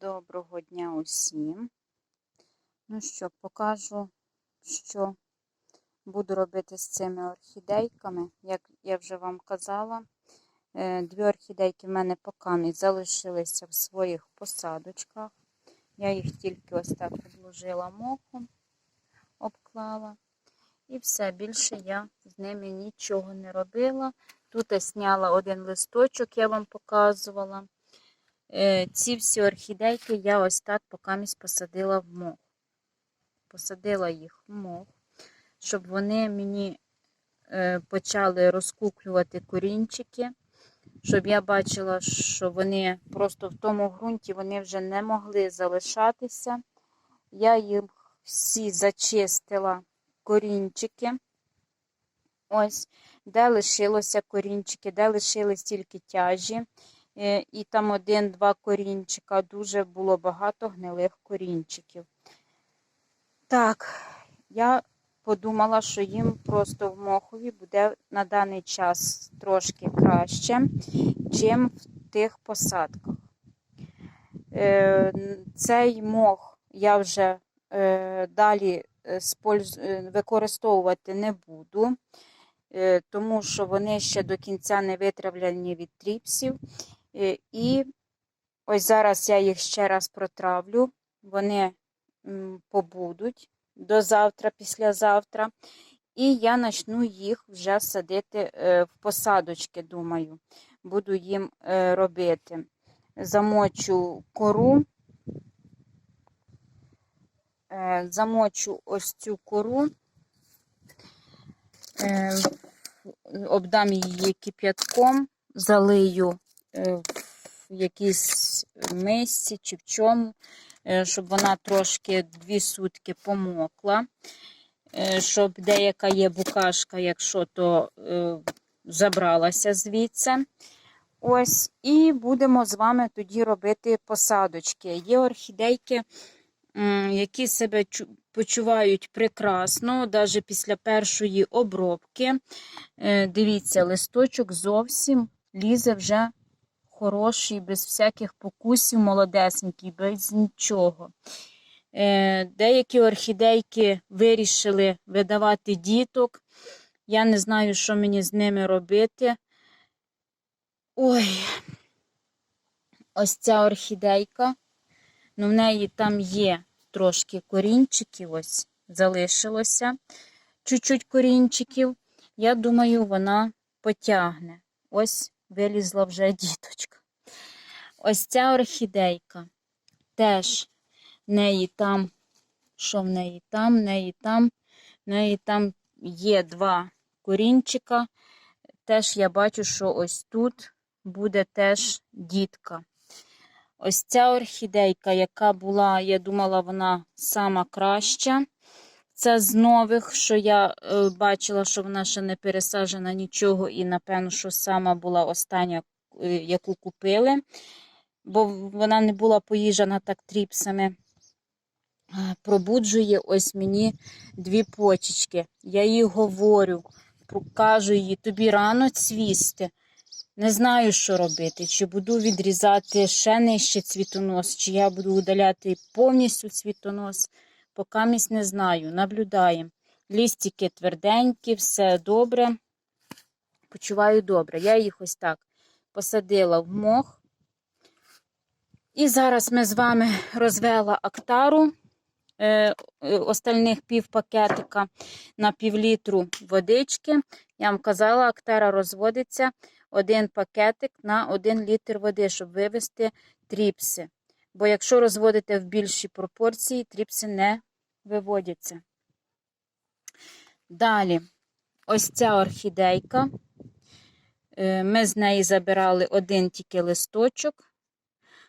Доброго дня усім. Ну що, покажу, що буду робити з цими орхідейками. Як я вже вам казала, е, дві орхідейки в мене поки залишилися в своїх посадочках. Я їх тільки ось так обложила мохом, обклала. І все, більше я з ними нічого не робила. Тут я зняла один листочок, я вам показувала. Е, Ці всі орхідейки я ось так покамість посадила в мох. Посадила їх в мох, щоб вони мені е, почали розкуклювати корінчики, щоб я бачила, що вони просто в тому ґрунті вони вже не могли залишатися. Я їх всі зачистила корінчики. Ось, де лишилося корінчики, де лишились тільки тяжі. Е, І там один-два корінчика. Дуже було багато гнилих корінчиків. Так, я подумала, що їм просто в мохові буде на даний час трошки краще, чим в тих посадках. Е, Цей мох я вже е, далі використовувати не буду, тому що вони ще до кінця не витравлені від тріпсів. Е, І ось зараз я їх ще раз протравлю. Вони побудуть до завтра, післязавтра. І я почну їх вже садити е, в посадочки, думаю. Буду їм е, робити. Замочу кору, замочу ось цю кору, обдам її кип'ятком, залию в якійсь мисці чи в чому, е, щоб вона трошки дві сутки помокла, е, щоб деяка є букашка, якщо то е, забралася звідси. Ось, і будемо з вами тоді робити посадочки. Є орхідейки, які себе почувають прекрасно, навіть після першої обробки. Е, Дивіться, листочок зовсім лізе вже хороший, без всяких покусів, молодесенький, без нічого. Е, Деякі орхідейки вирішили видавати діток. Я не знаю, що мені з ними робити. Ой, ось ця орхідейка. Ну, в неї там є трошки корінчиків, ось залишилося чуть-чуть корінчиків. Я думаю, вона потягне. Ось вилізла вже діточка. Ось ця орхідейка. Теж в неї там, що в неї там, в неї там, неї там є два корінчика. Теж я бачу, що ось тут буде теж дітка. Ось ця орхідейка, яка була, я думала, вона сама краща. Це з нових, що я е, бачила, що вона ще не пересаджена нічого, і, напевно, що сама була остання, е, яку купили, бо вона не була поїжджена так тріпсами. Пробуджує ось мені дві почечки. Я їй говорю, кажу їй, тобі рано цвісти. Не знаю, що робити. Чи буду відрізати ще нижче цвітонос, чи я буду удаляти повністю цвітонос. Поки місць не знаю. Наблюдаємо. Лістики тверденькі, все добре. Почуваю добре. Я їх ось так посадила в мох. І зараз ми з вами розвела актару е, е, остальних пів пакетика на півлітру водички. Я вам казала, актара розводиться один пакетик на один літр води, щоб вивести тріпси. Бо якщо розводите в більшій пропорції, тріпси не виводяться. Далі, ось ця орхідейка. Е, Ми з неї забирали один тільки листочок.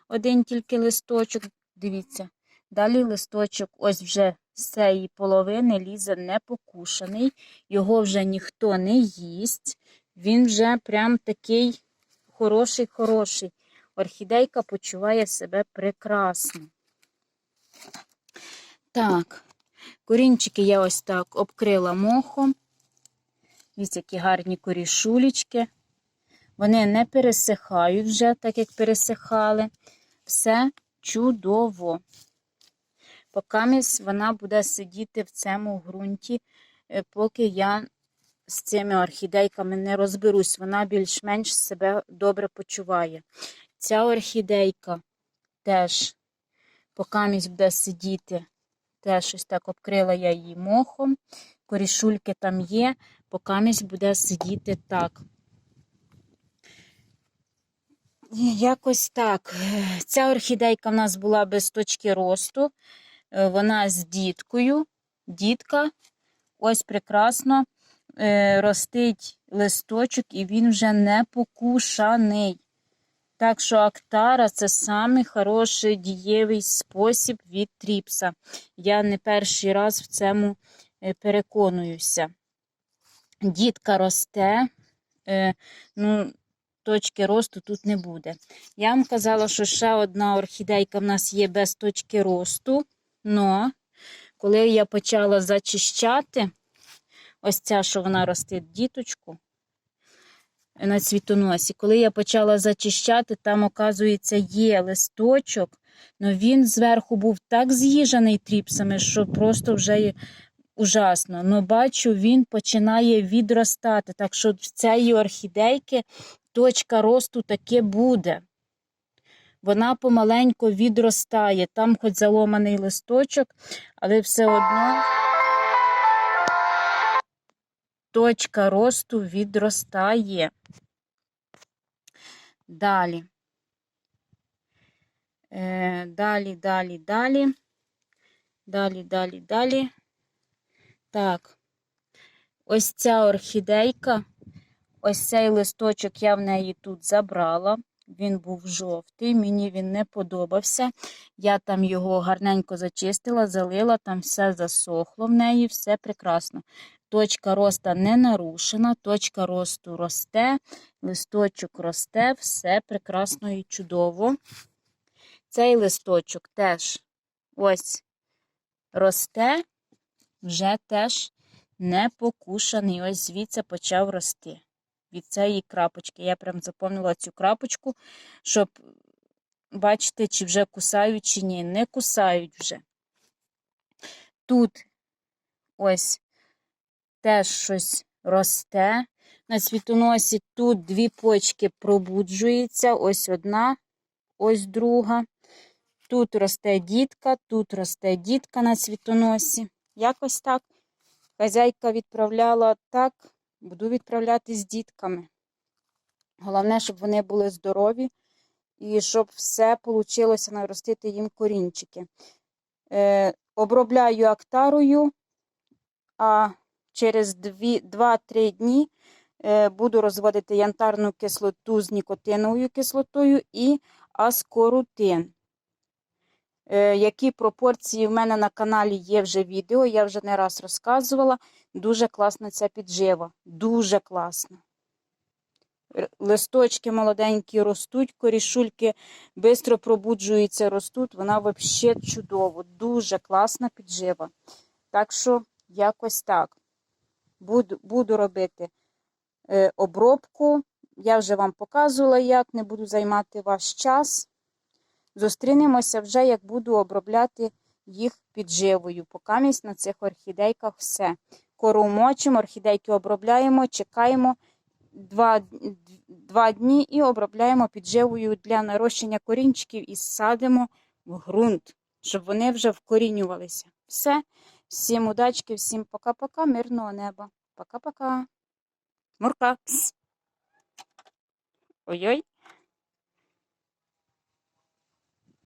Один тільки листочок, дивіться. Далі листочок, ось вже з цієї половини лізе не покушаний. Його вже ніхто не їсть. Він вже прям такий хороший-хороший. Орхідейка почуває себе прекрасно. Так, корінчики я ось так обкрила мохом. Ось які гарні корішулечки. Вони не пересихають вже, так як пересихали. Все чудово. Поки вона буде сидіти в цьому ґрунті, е, поки я з цими орхідейками не розберусь, вона більш-менш себе добре почуває. Ця орхідейка теж, поки буде сидіти, теж ось так обкрила я її мохом. Корішульки там є, поки буде сидіти так. Якось так. Ця орхідейка в нас була без точки росту. Е, Вона з діткою. Дітка ось прекрасно е, ростить листочок, і він вже не покушаний. Так що актара це самий хороший дієвий спосіб від тріпса. Я не перший раз в цьому е, переконуюся. Дітка росте, е, ну, точки росту тут не буде. Я вам казала, що ще одна орхідейка в нас є без точки росту. Но коли я почала зачищати, ось ця, що вона ростить діточку на цвітоносі, коли я почала зачищати, там, оказується, є листочок, але він зверху був так з'їжаний тріпсами, що просто вже ужасно. Но бачу, він починає відростати. Так що в цієї орхідейки точка росту таке буде. Вона помаленько відростає. Там хоч заломаний листочок, але все одно точка росту відростає. Далі. Е, далі, далі, далі. Далі, далі, далі. Так. Ось ця орхідейка. Ось цей листочок я в неї тут забрала. Він був жовтий, мені він не подобався. Я там його гарненько зачистила, залила, там все засохло в неї, все прекрасно. Точка росту не нарушена, точка росту росте, листочок росте, все прекрасно і чудово. Цей листочок теж ось росте, вже теж не покушаний. Ось звідси почав рости. Від цієї крапочки. Я прям заповнила цю крапочку, щоб бачити, чи вже кусають, чи ні. Не кусають вже. Тут ось теж щось росте. На цвітоносі тут дві почки пробуджуються. Ось одна, ось друга. Тут росте дітка, тут росте дітка на цвітоносі. Якось так. Хазяйка відправляла так, буду відправляти з дітками. Головне, щоб вони були здорові і щоб все вийшло наростити їм корінчики. Е, обробляю актарою, а через 2-3 дні е, буду розводити янтарну кислоту з нікотиновою кислотою і аскорутин. Е, які пропорції в мене на каналі є вже відео, я вже не раз розказувала. Дуже класна ця піджива. Дуже класна. Листочки молоденькі ростуть, корішульки швидко пробуджуються, ростуть. Вона взагалі чудово. Дуже класна піджива. Так що, якось так. Буду, буду робити е, обробку. Я вже вам показувала, як не буду займати ваш час. Зустрінемося вже, як буду обробляти їх підживою. Покамість на цих орхідейках все. Кору мочимо, орхідейки обробляємо, чекаємо два, два дні і обробляємо підживою для нарощення корінчиків і садимо в ґрунт, щоб вони вже вкорінювалися. Все. Всім удачки, всім пока-пока, мирного неба. Пока-пока. Мурка. Ой-ой.